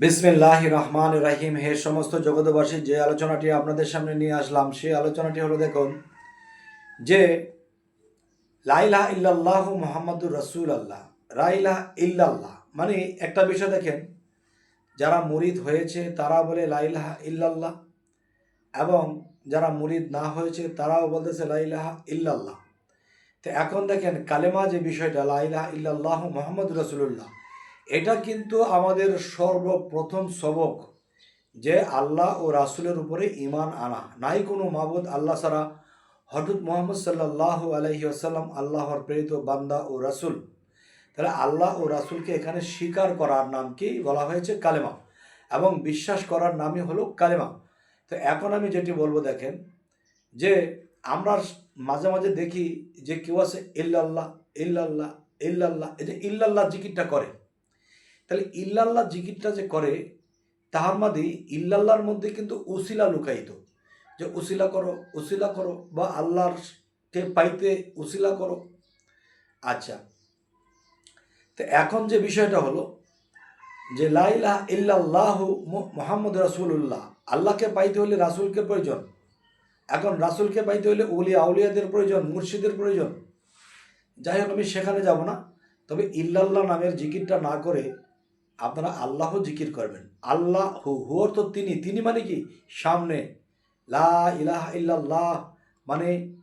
বিসমিল্লাহ রহমান রাহিম। হে সমস্ত জগতবাসী যে আলোচনাটি আপনাদের সামনে নিয়ে আসলাম, সেই আলোচনাটি হলো দেখুন যে লাইলাহ ইল্লাল্লাহ মোহাম্মদুর রসুল আল্লাহ রাইলাহ ইল্লাল্লাহ মানে একটা বিষয় দেখেন, যারা মুরিদ হয়েছে তারা বলে লাইলাহ ইল্লাল্লাহ এবং যারা মুরিদ না হয়েছে তারাও বলতেছে লাইলাহ ইল্লাল্লাহ। তো এখন দেখেন কালেমা যে বিষয়টা লাইলাহ ইল্লাল্লাহ মোহাম্মদ রসুল্লাহ এটা কিন্তু আমাদের সর্বপ্রথম সবক যে আল্লাহ ও রাসুলের উপরে ইমান আনা। নাই কোনো মাবুদ আল্লাহ ছাড়া। হঠাৎ মোহাম্মদ সাল্লাহ আলহি আসাল্লাম আল্লাহর প্রেরিত বান্দা ও রাসুল। তাহলে আল্লাহ ও রাসুলকে এখানে স্বীকার করার নামকেই বলা হয়েছে? কালেমা। এবং বিশ্বাস করার নামই হলো কালেমা। তো এখন আমি যেটি বলব দেখেন, যে আমরা মাঝে মাঝে দেখি যে কেউ আছে ইল্লাল্লাহ ইল্লাল্লাহ ইল্লাল্লাহ, এই যে ইল্লাল্লাহ জিকিরটা করে। তাহলে ইল্লাল্লাহ জিকিরটা যে করে, তাহার মাঝে ইল্লাল্লাহর মধ্যে কিন্তু উসিলা লুকায়িত। যে উসিলা করো উসিলা করো বা আল্লাহরকে পাইতে উসিলা করো। আচ্ছা তো এখন যে বিষয়টা হলো যে লাইলাহ ইল্লাল্লাহ মোহাম্মদ রাসুল্লাহ আল্লাহকে পাইতে হলে রাসুলকে প্রয়োজন। এখন রাসুলকে পাইতে হলে উলি আউলিয়াদের প্রয়োজন, মুর্শিদের প্রয়োজন। যাই হোক, আমি সেখানে যাব না। তবে ইল্লাল্লাহ নামের জিকিরটা না করে আপনারা আল্লাহ জিকির করবেন। আল্লাহ, হু হু অর্থ তিনি। তিনি মানে কি? সামনে। লা ইলাহা ইল্লাল্লাহ মানে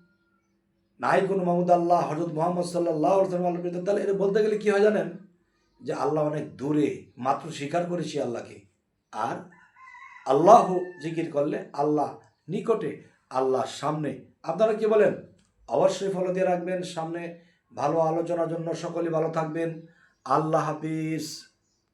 নাই কোন মাহমুদ আল্লাহ হজরত মোহাম্মদ সাল্লাহ তাহলে এটা বলতে গেলে কি হয় জানেন? যে আল্লাহ অনেক দূরে, মাত্র স্বীকার করেছি আল্লাহকে। আর আল্লাহ জিকির করলে আল্লাহ নিকটে আল্লাহ সামনে। আপনারা কি বলেন? অবশ্যই ফলো দিয়ে রাখবেন। সামনে ভালো আলোচনার জন্য সকলে ভালো থাকবেন। আল্লাহ হাফিজ।